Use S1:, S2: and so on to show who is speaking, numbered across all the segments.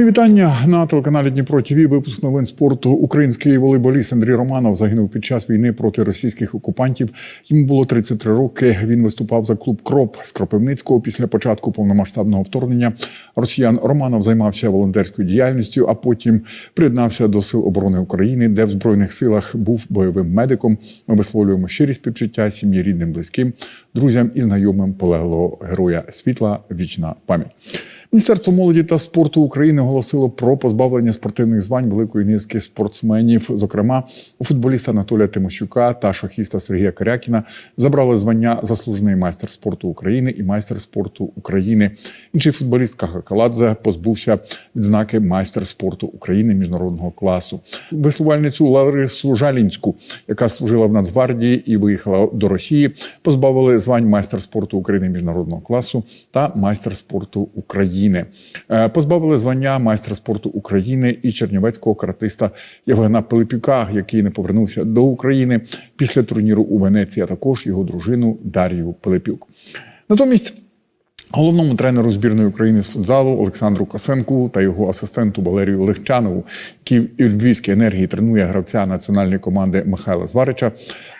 S1: Мої вітання на телеканалі Дніпро ТВ. Випуск новин спорту. Український волейболіст Андрій Романов загинув під час війни проти російських окупантів. Йому було 33 роки. Він виступав за клуб Кроп з Кропивницького після початку повномасштабного вторгнення. Росіян Романов займався волонтерською діяльністю, а потім приєднався до сил оборони України, де в збройних силах був бойовим медиком. Ми висловлюємо щирі співчуття сім'ї рідним, близьким, друзям і знайомим полеглого героя світла. Вічна пам'ять. Міністерство молоді та спорту України оголосило про позбавлення спортивних звань великої низки спортсменів. Зокрема, у футболіста Анатолія Тимощука та шахіста Сергія Карякіна забрали звання заслужений майстер спорту України і майстер спорту України. Інший футболіст Каха Каладзе позбувся відзнаки майстер спорту України міжнародного класу. Веслувальницю Ларису Жалінську, яка служила в Нацгвардії і виїхала до Росії, позбавили звань майстер спорту України міжнародного класу та майстер спорту України. Е, Позбавили звання майстра спорту України і чернівецького каратиста Євгена Пилипюка, який не повернувся до України після турніру у Венеції, а також його дружину Дар'ю Пилипюк. Натомість. Головному тренеру збірної України з футзалу Олександру Косенку та його асистенту Валерію Легчанову, який у Львівській енергії тренує гравця національної команди Михайла Зварича,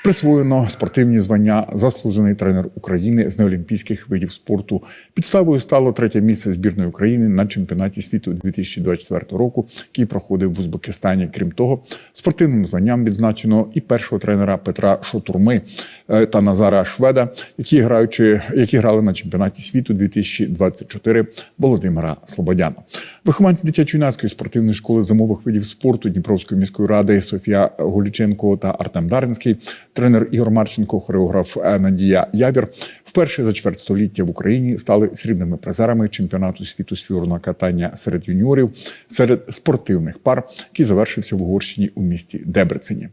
S1: присвоєно спортивні звання заслужений тренер України з неолімпійських видів спорту. Підставою стало третє місце збірної України на чемпіонаті світу 2024 року, який проходив в Узбекистані. Крім того, спортивним званням відзначено і першого тренера Петра Шотурми е, та Назара Шведа, які граючи, які грали на чемпіонаті світу 2024 Володимира Слободяна. Вихованці дитячо-юнацької спортивної школи зимових видів спорту Дніпровської міської ради Софія Голіченко та Артем Даринський, тренер Ігор Марченко, хореограф е, Надія Ябір, вперше за чверть століття в Україні стали срібними призерами чемпіонату світу з фігурного катання серед юніорів серед спортивних пар, який завершився в Угорщині у місті Дебрецені.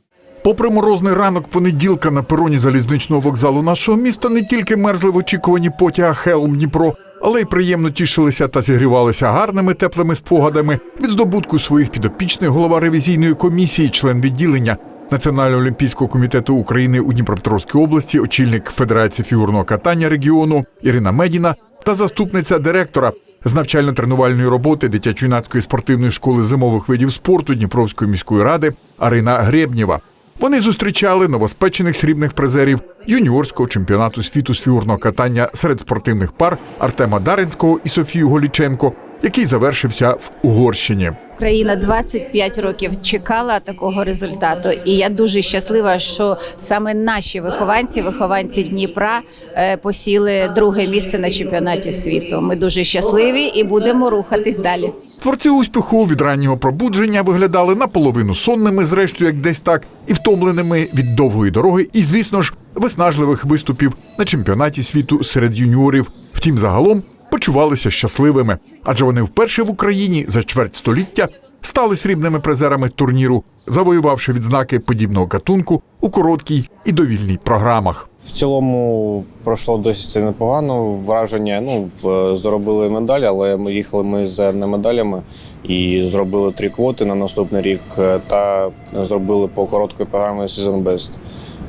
S1: Попри морозний ранок понеділка на пероні залізничного вокзалу нашого міста не тільки мерзли в очікуванні потяга Хелм Дніпро, але й приємно тішилися та зігрівалися гарними теплими спогадами від здобутку своїх підопічних голова ревізійної комісії, член відділення Національного олімпійського комітету України у Дніпропетровській області, очільник Федерації фігурного катання регіону Ірина Медіна та заступниця директора з навчально-тренувальної роботи дитячо-юнацької спортивної школи зимових видів спорту Дніпровської міської ради Арина Гребнєва. Вони зустрічали новоспечених срібних призерів юніорського чемпіонату світу з фігурного катання серед спортивних пар Артема Даринського і Софію Голіченко, який завершився в Угорщині.
S2: Україна 25 років чекала такого результату, і я дуже щаслива, що саме наші вихованці, вихованці Дніпра, е, посіли друге місце на чемпіонаті світу. Ми дуже щасливі і будемо рухатись далі.
S1: Творці успіху від раннього пробудження виглядали наполовину сонними, зрештою, як десь так, і втомленими від довгої дороги, і, звісно ж, виснажливих виступів на чемпіонаті світу серед юніорів. Втім, загалом почувалися щасливими, адже вони вперше в Україні за чверть століття стали срібними призерами турніру, завоювавши відзнаки подібного гатунку у короткій і довільній програмах.
S3: В цілому пройшло досить непогано. Враження ну в- заробили медаль, але ми їхали ми з не медалями і зробили три квоти на наступний рік е, та зробили по короткої програмі Season Best.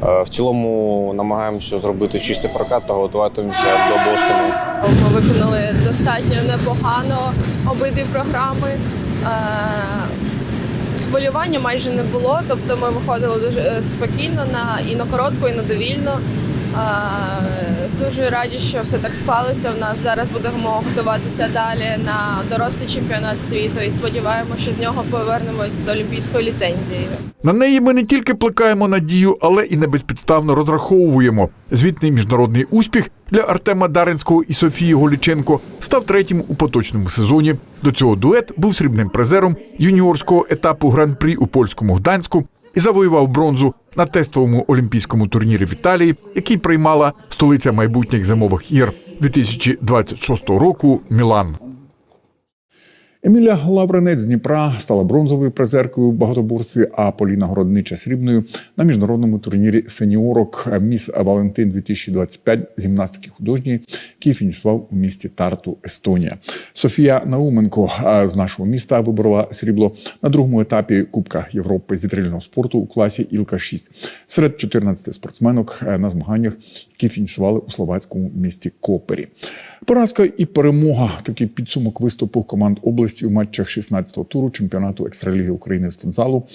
S3: Е, В цілому намагаємося зробити чистий прокат та готуватися до Бостону.
S4: Ми виконали достатньо непогано обидві програми. Е, Хвилювання майже не було, тобто ми виходили дуже е, спокійно на і на коротку, і на довільну. Дуже раді, що все так склалося. В нас зараз будемо готуватися далі на дорослий чемпіонат світу і сподіваємося, що з нього повернемось з олімпійською ліцензією.
S1: На неї ми не тільки плекаємо надію, але і не безпідставно розраховуємо. Звітний міжнародний успіх для Артема Даринського і Софії Голіченко став третім у поточному сезоні. До цього дует був срібним призером юніорського етапу гран-прі у польському Гданську і завоював бронзу на тестовому олімпійському турнірі в Італії, який приймала столиця майбутніх зимових ігор 2026 року Мілан. Еміля Лавренець з Дніпра стала бронзовою призеркою в багатоборстві, а Поліна Городнича срібною на міжнародному турнірі сеніорок Міс Валентин 2025 з гімнастики художньої, який фінішував у місті Тарту, Естонія. Софія Науменко з нашого міста виборола срібло на другому етапі Кубка Європи з вітрильного спорту у класі Ілка 6 серед 14 спортсменок е, на змаганнях, які фінішували у словацькому місті Копері. Поразка і перемога такий підсумок виступу команд області
S5: участі у матчах 16-го туру чемпіонату екстраліги України з футзалу.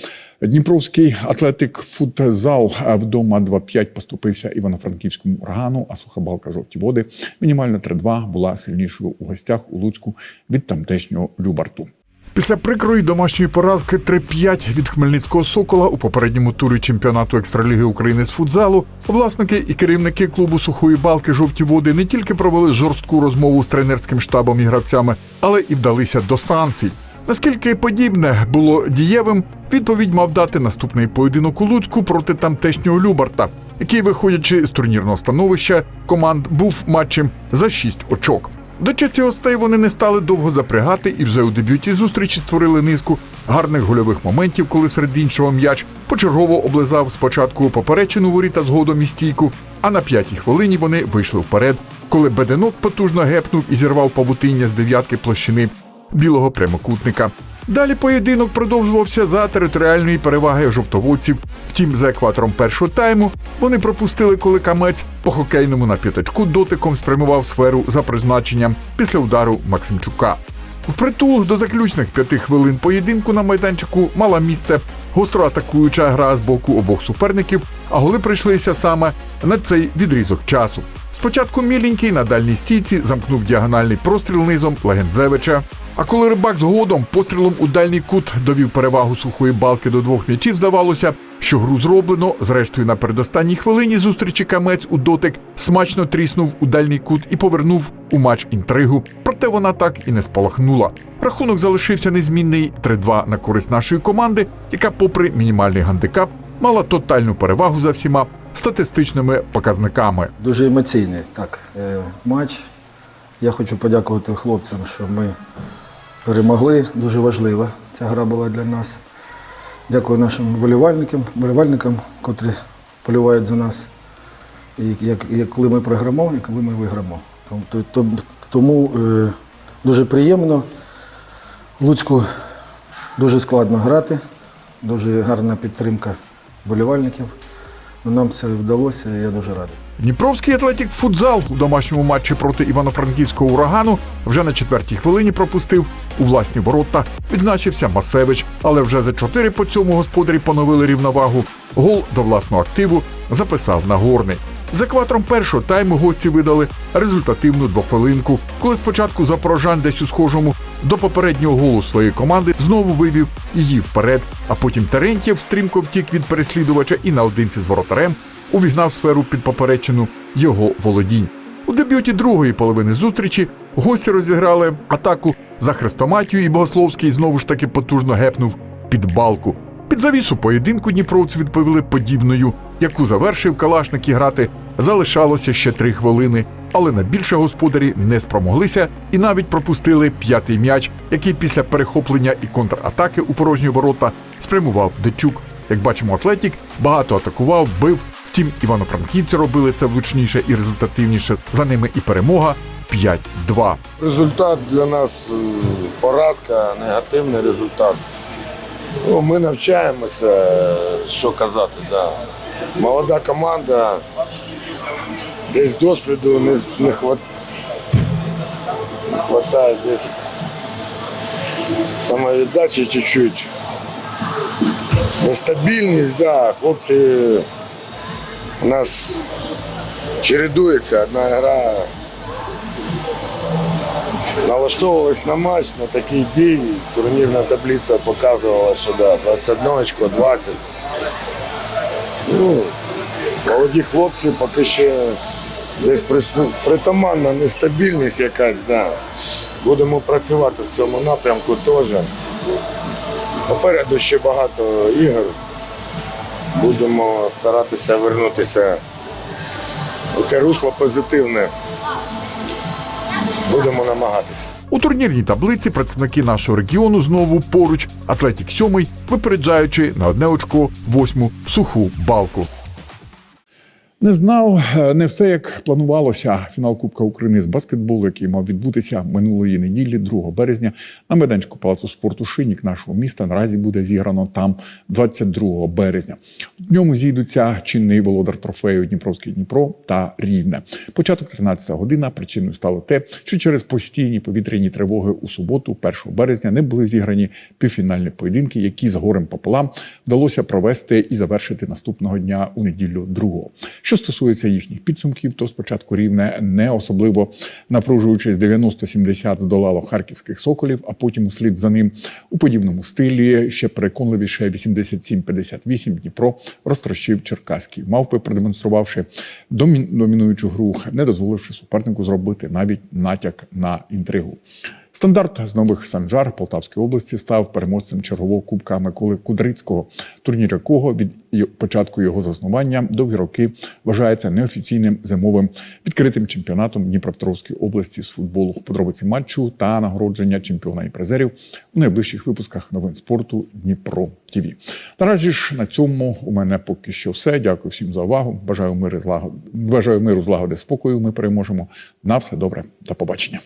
S5: Дніпровський атлетик футзал вдома 2-5 поступився івано-франківському урагану, а сухобалка жовті води мінімально 3-2 була сильнішою у гостях у Луцьку від тамтешнього Любарту. Після прикрої домашньої поразки 3-5 від Хмельницького Сокола у попередньому турі чемпіонату екстраліги України з футзалу власники і керівники клубу сухої балки жовті води не тільки провели жорстку розмову з тренерським штабом і гравцями, але і вдалися до санкцій. Наскільки подібне було дієвим, відповідь мав дати наступний поєдинок у Луцьку проти тамтешнього Любарта, який, виходячи з турнірного становища команд, був матчем за 6 очок. До честі гостей вони не стали довго запрягати і вже у дебюті зустрічі створили низку гарних гольових моментів, коли серед іншого м'яч почергово облизав спочатку поперечину воріта згодом і стійку, а на п'ятій хвилині вони вийшли вперед, коли Беденок потужно гепнув і зірвав павутиння з дев'ятки площини білого прямокутника. Далі поєдинок продовжувався за територіальної переваги жовтоводців. Втім, за екватором першого тайму вони пропустили, коли камець по хокейному на дотиком спрямував сферу за призначенням після удару Максимчука. Впритул до заключних п'яти хвилин поєдинку на майданчику мала місце гостро атакуюча гра з боку обох суперників, а голи прийшлися саме на цей відрізок часу. Спочатку міленький на дальній стійці замкнув діагональний простріл низом Легензевича. А коли рибак згодом пострілом у дальній кут довів перевагу сухої балки до двох м'ячів, здавалося, що гру зроблено. Зрештою, на передостанній хвилині зустрічі камець у дотик смачно тріснув у дальній кут і повернув у матч інтригу. Проте вона так і не спалахнула. Рахунок залишився незмінний 3-2 на користь нашої команди, яка, попри мінімальний гандикап, мала тотальну перевагу за всіма статистичними показниками.
S6: Дуже емоційний так, е, матч. Я хочу подякувати хлопцям, що ми перемогли. Дуже важлива ця гра була для нас. Дякую нашим вболівальникам, вболівальникам, котрі полювають за нас. І як, як коли ми програмо, і коли ми виграмо. Тому, то- то- тому е, дуже приємно. Луцьку дуже складно грати, дуже гарна підтримка вболівальників. Ну, Нам це вдалося, і я дуже радий.
S5: Дніпровський атлетік футзал у домашньому матчі проти івано-франківського урагану вже на четвертій хвилині пропустив у власні ворота. Відзначився Масевич, але вже за чотири по цьому господарі поновили рівновагу. Гол до власного активу записав Нагорний. З екватором першого тайму гості видали результативну двохвилинку, коли спочатку запорожан десь у схожому до попереднього голу своєї команди знову вивів її вперед, а потім Терентєв стрімко втік від переслідувача і наодинці з воротарем увігнав сферу під поперечину його володінь. У дебюті другої половини зустрічі гості розіграли атаку за хрестоматію, і Богословський знову ж таки потужно гепнув під балку. Під завісу поєдинку дніпровці відповіли подібною, яку завершив Калашник і грати. Залишалося ще три хвилини, але на більше господарі не спромоглися і навіть пропустили п'ятий м'яч, який після перехоплення і контратаки у порожні ворота спрямував Дечук. Як бачимо, Атлетік багато атакував, бив. Втім, івано-франківці робили це влучніше і результативніше. За ними і перемога 5-2.
S7: Результат для нас е, поразка, негативний результат. Ну, ми навчаємося, е, що казати. Да. Молода команда, десь досвіду не, не, хват... не хватає, десь самовіддачі чуть-чуть. Нестабільність, да, хлопці у нас чередується одна гра налаштовувались на матч, на такий бій. Турнірна таблиця показувала, що да, 21 очко, 20. Ну, молоді хлопці поки ще десь притаманна нестабільність якась, да. Будемо працювати в цьому напрямку теж. Попереду ще багато ігор. Будемо старатися вернутися у те русло позитивне. Будемо намагатися.
S5: У турнірній таблиці представники нашого регіону знову поруч. Атлетік сьомий, випереджаючи на одне очко восьму суху балку.
S1: Не знав, е, не все як планувалося. Фінал Кубка України з баскетболу, який мав відбутися минулої неділі, 2 березня, на майданчику Палацу спорту Шинік нашого міста наразі буде зіграно там 22 березня. В ньому зійдуться чинний володар трофею Дніпровський Дніпро та Рівне. Початок 13 година. Причиною стало те, що через постійні повітряні тривоги у суботу, 1 березня, не були зіграні півфінальні поєдинки, які з горем пополам вдалося провести і завершити наступного дня у неділю 2. Що стосується їхніх підсумків, то спочатку рівне не особливо напружуючись 90-70 здолало харківських соколів, а потім услід за ним у подібному стилі ще переконливіше 87-58 Дніпро розтрощив черкаський мавпи, продемонструвавши домі- домінуючу гру, не дозволивши супернику зробити навіть натяк на інтригу. Стандарт з нових Санжар Полтавської області став переможцем чергового кубка Миколи Кудрицького, турнір якого від початку його заснування довгі роки вважається неофіційним зимовим відкритим чемпіонатом Дніпропетровської області з футболу. Подробиці матчу та нагородження чемпіона і призерів у найближчих випусках новин спорту Дніпро ТІВІ. Наразі ж на цьому у мене поки що все. Дякую всім за увагу. Бажаю миру, злагоди, бажаю миру, злагоди, спокою. Ми переможемо. На все добре. До побачення.